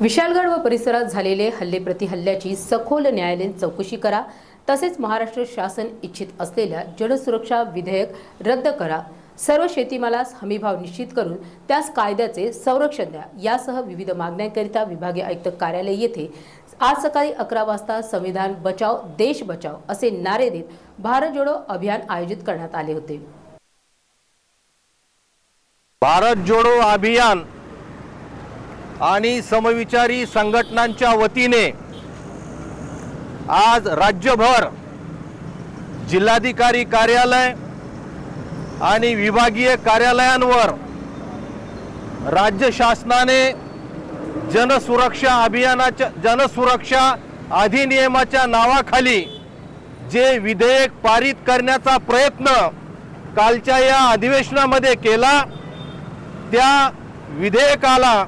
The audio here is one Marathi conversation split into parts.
विशालगड व परिसरात झालेले हल्ले प्रतिहल्ल्याची सखोल न्यायालयीन चौकशी करा. तसेच महाराष्ट्र शासन इच्छित असलेल्या जलसुरक्षा विधेयक रद्द करा. सर्व शेतीमालास हमीभाव निश्चित करून त्यास कायद्याचे संरक्षण द्या. यासह विविध मागण्यांकरिता विभागीय आयुक्त कार्यालय येथे आज सकाळी अकरा वाजता संविधान बचाव देश बचाव असे नारे देत भारत जोडो अभियान आयोजित करण्यात आले होते. भारत जोडो अभियान आणि समविचारी संघटनांच्या वतीने आज राज्यभर जिल्हाधिकारी कार्यालय आणि विभागीय कार्यालयांवर राज्य शासनाने जनसुरक्षा अभियानाच्या जनसुरक्षा अधिनियमाच्या नावाखाली जे विधेयक पारित करण्याचा प्रयत्न कालच्या या अधिवेशनामध्ये केला त्या विधेयकाला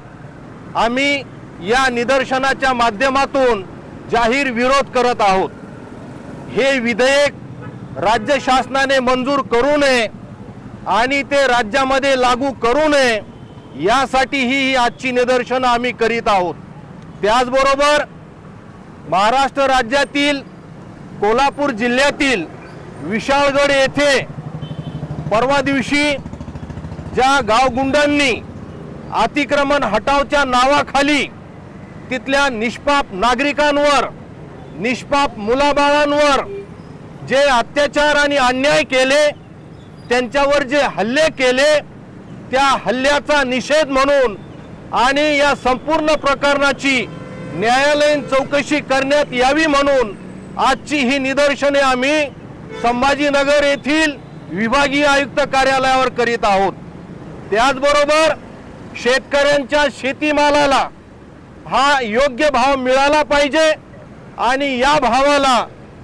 आम्ही या निदर्शनाच्या माध्यमातून जाहीर विरोध करत आहोत. हे विधेयक राज्य शासनाने मंजूर करू नये आणि ते राज्यामध्ये लागू करू नये यासाठी ही आजची निदर्शनं आम्ही करीत आहोत. त्याचबरोबर महाराष्ट्र राज्यातील कोल्हापूर जिल्ह्यातील विशाळगड येथे परवा दिवशी ज्या गावगुंडांनी अतिक्रमण हटावच्या नावाखाली तिथल्या निष्पाप नागरिकांवर निष्पाप मुलाबाळांवर जे अत्याचार आणि अन्याय केले त्यांच्यावर जे हल्ले केले त्या हल्ल्याचा निषेध म्हणून आणि या संपूर्ण प्रकरणाची न्यायालयीन चौकशी करण्यात यावी म्हणून आजची ही निदर्शने आम्ही संभाजीनगर येथील विभागीय आयुक्त कार्यालयावर करीत आहोत. त्याचबरोबर शेतकऱ्यांच्या शेतीमालाला हा योग्य भाव मिळाला पाहिजे आणि या भावाला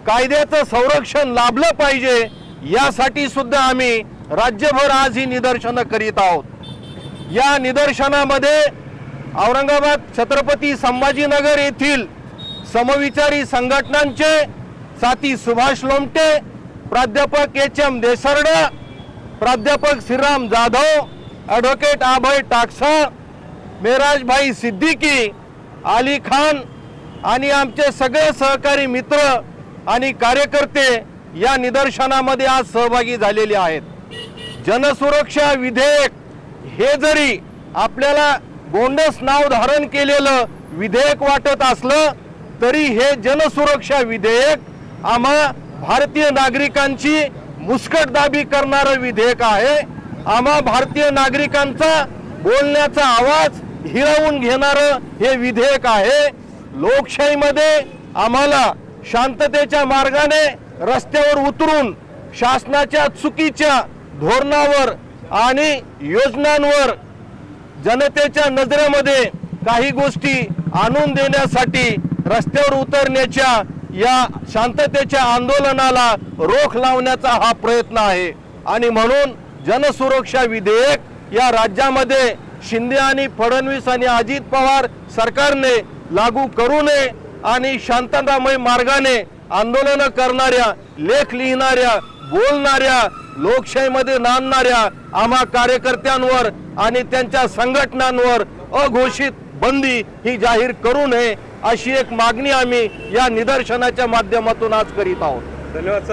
कायद्याचं संरक्षण लाभलं पाहिजे यासाठी सुद्धा आम्ही राज्यभर आज ही निदर्शनं करीत आहोत. या निदर्शनामध्ये औरंगाबाद छत्रपती संभाजीनगर येथील समविचारी संघटनांचे साथी सुभाष लोमटे प्राध्यापक एच एम देसरडा प्राध्यापक श्रीराम जाधव ॲडव्होकेट आभय टाकसाळ मेराजभाई सिद्दीकी आली खान आणि आमचे सगळे सहकारी मित्र आणि कार्यकर्ते या निदर्शनामध्ये आज सहभागी झालेले आहेत. जनसुरक्षा विधेयक हे जरी आपल्याला बोंडस नाव धारण केलेलं विधेयक वाटत असलं तरी हे जनसुरक्षा विधेयक आम्हा भारतीय नागरिकांची मुस्कटदाबी करणारं विधेयक आहे. आम्हा भारतीय नागरिकांचा बोलण्याचा आवाज हिरावून घेणारं हे विधेयक आहे. लोकशाहीमध्ये आम्हाला शांततेच्या मार्गाने रस्त्यावर उतरून शासनाच्या चुकीच्या धोरणावर आणि योजनांवर जनतेच्या नजरेमध्ये काही गोष्टी आणून देण्यासाठी रस्त्यावर उतरण्याच्या या शांततेच्या आंदोलनाला रोख लावण्याचा हा प्रयत्न आहे. आणि म्हणून जनसुरक्षा विधेयक या राज्यामध्ये शिंदे आणि फडणवीस आणि अजित पवार सरकारने लागू करू नये आणि शांततामय मार्गाने आंदोलन करणाऱ्या लेख लिहिणाऱ्या बोलणाऱ्या लोकशाहीमध्ये नांदणाऱ्या आम्हा कार्यकर्त्यांवर आणि त्यांच्या संघटनांवर अघोषित बंदी ही जाहीर करू नये अशी एक मागणी आम्ही या निदर्शनाच्या माध्यमातून आज करीत आहोत. धन्यवाद सर.